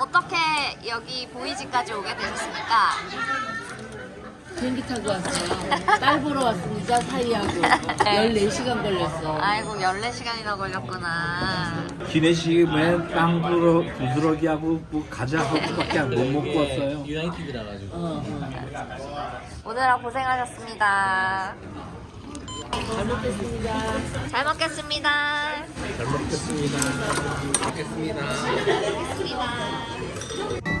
어떻게 여기 보이지까지 오게 되셨습니까? 비행기 타고 왔어요. 딸 보러 왔습니다, 사이하고. 14시간 걸렸어. 아이고 14시간이나 걸렸구나 기내식에 빵 부러, 부스러기하고 뭐 과자하고밖에 못 먹고 왔어요. 유나이티드라 가지고. 어, 어. 오늘아 고생하셨습니다 잘 먹겠습니다. 잘 먹겠습니다 잘 먹겠습니다. 열심히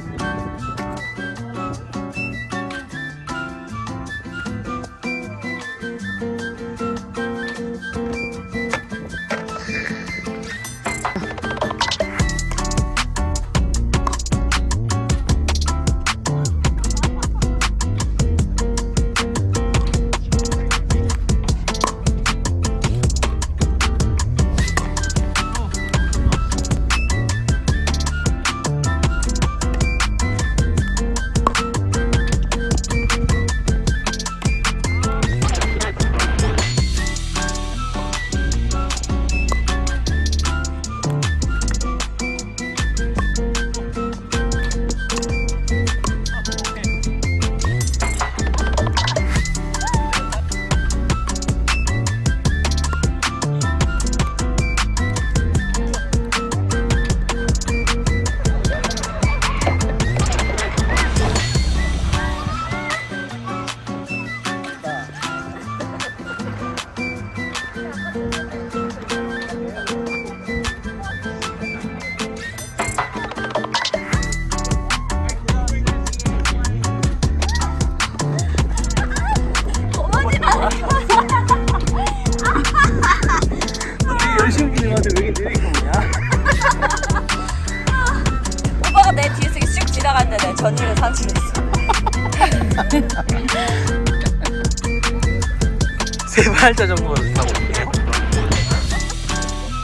8자 정도 타고 올게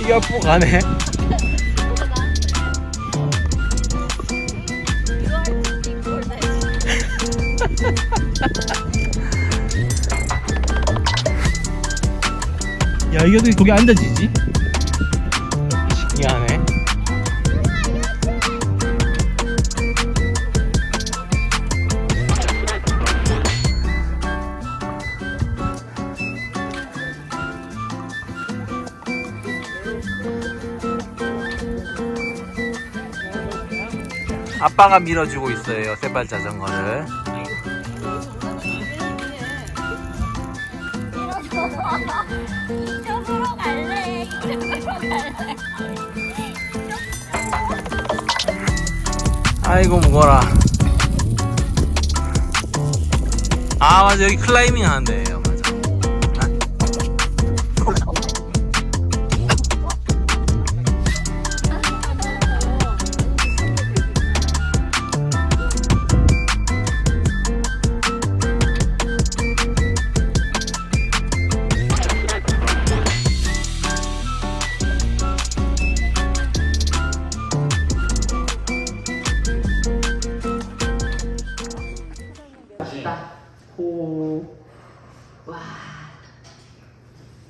이게 앞으로 가네. 야 이게 어떻게 거기 앉아지지? 아빠가 밀어주고 있어요, 세발 자전거를. 이쪽으로 갈래 이쪽으로 갈래 아이고 무거라. 아 맞아 여기 클라이밍 하는 데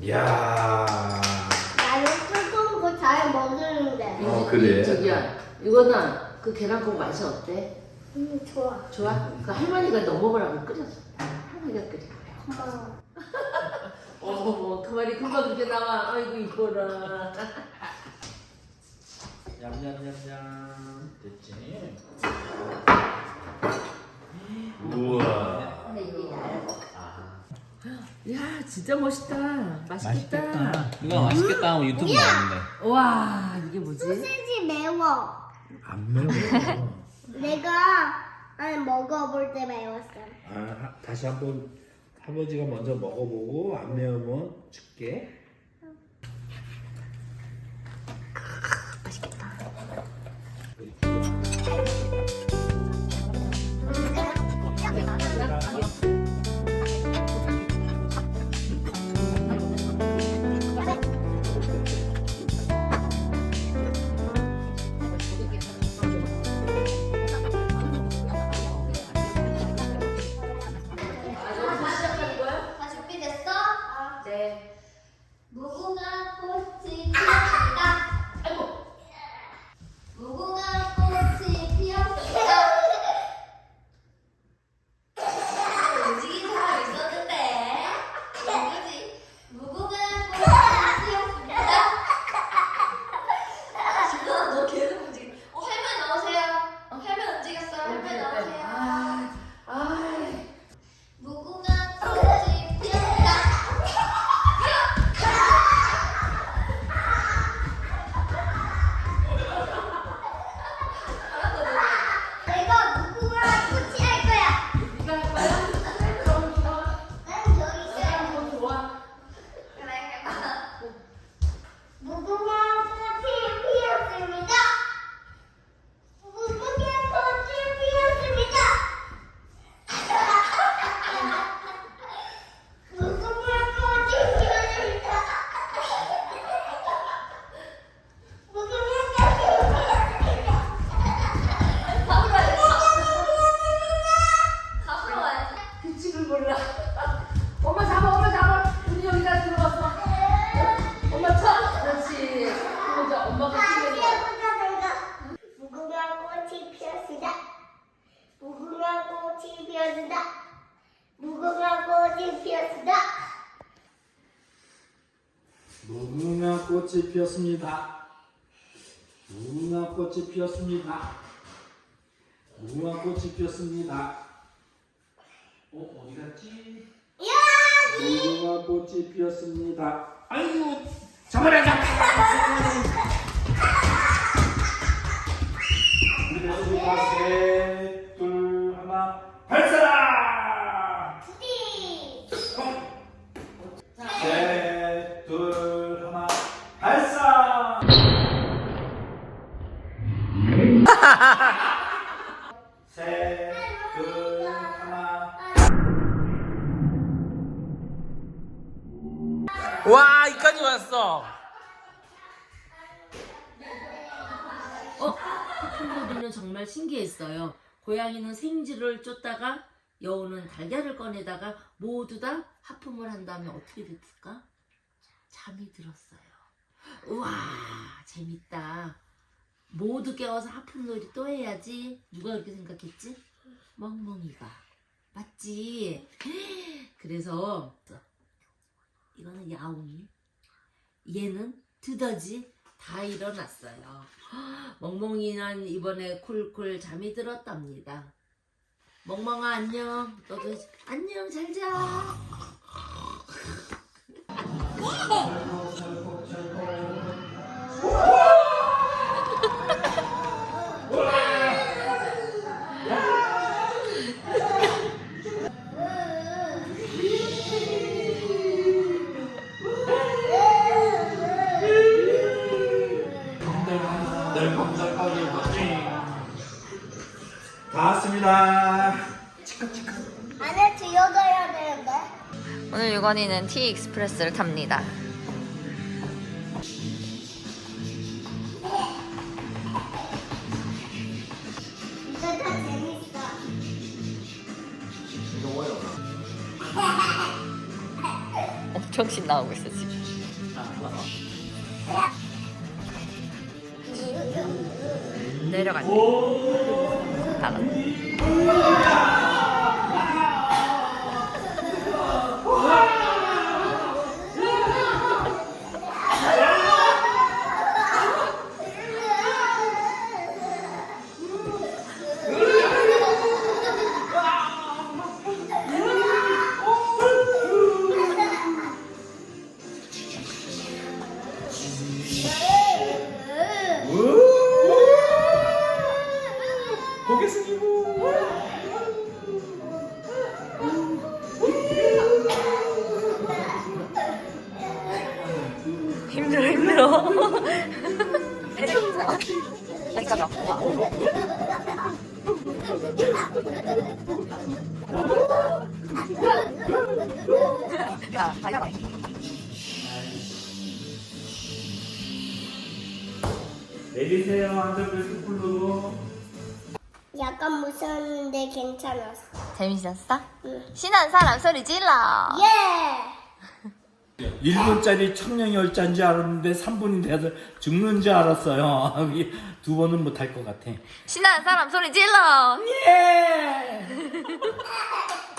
야. 나는 뜨거운 거 잘 먹는데. 어, 그래? 저기야, 이거는 그 계란국 맛이 어때? 음, 좋아. 좋아? 그 할머니가 너 먹으라고 끓였어. 할머니가 끓여. 고마워. 어머, 그 말이 금방 그렇게 나와. 아이고, 이뻐라. 냠냠냠냠. 됐지? 우와. 근데 이게 얇아. 아. 야, 진짜 멋있다. 맛있겠다. 이거 맛있겠다 하고 유튜브 나왔는데. 와, 이게 뭐지? 소시지 매워. 안 매워. 내가 아니 먹어볼 때 매웠어. 아, 하- 다시 한번 할아버지가 먼저 먹어보고 안 매우면 줄게. Bugün 꽃이 피었습니다. 무궁화 꽃이 피었습니다. 무궁화 꽃이 피었습니다. 무궁화 꽃이 피었습니다. 무궁화 꽃이 피었습니다. 어, 어디 갔지? 여기! 무궁화 꽃이 피었습니다. 아이고, 저번에 잡 왔어. 어? 하품고기는 정말 신기했어요. 고양이는 생쥐를 쫓다가 여우는 달걀을 꺼내다가 모두 다 하품을 한 다음에 어떻게 됐을까? 잠이 들었어요. 우와 재밌다. 모두 깨워서 하품 놀이 또 해야지. 누가 그렇게 생각했지? 멍멍이가. 맞지? 그래서 이거는 야옹이, 얘는 두더지 다 일어났어요. 멍멍이는 이번에 쿨쿨 잠이 들었답니다. 멍멍아 안녕. 너도 안녕 잘 자. 널컹널컹이 멋지. 다 왔습니다. 안에 들어가야 되는데. 오늘 유건이는 티 익스프레스를 탑니다. 이거 다 재밌어. 엄청 신나고 있어 지금. 내려간대. 알았 야, 가자. 내리세요. 안전벨트 풀고. 약간 무서웠는데 괜찮았어. 재밌었어? 응. 신한 사람 소리 질러. 예! 1분짜리 청량열자인 줄 알았는데 3분이 돼서 죽는 줄 알았어요. 두 번은 못할 것 같아. 신나는 사람 소리 질러. 예!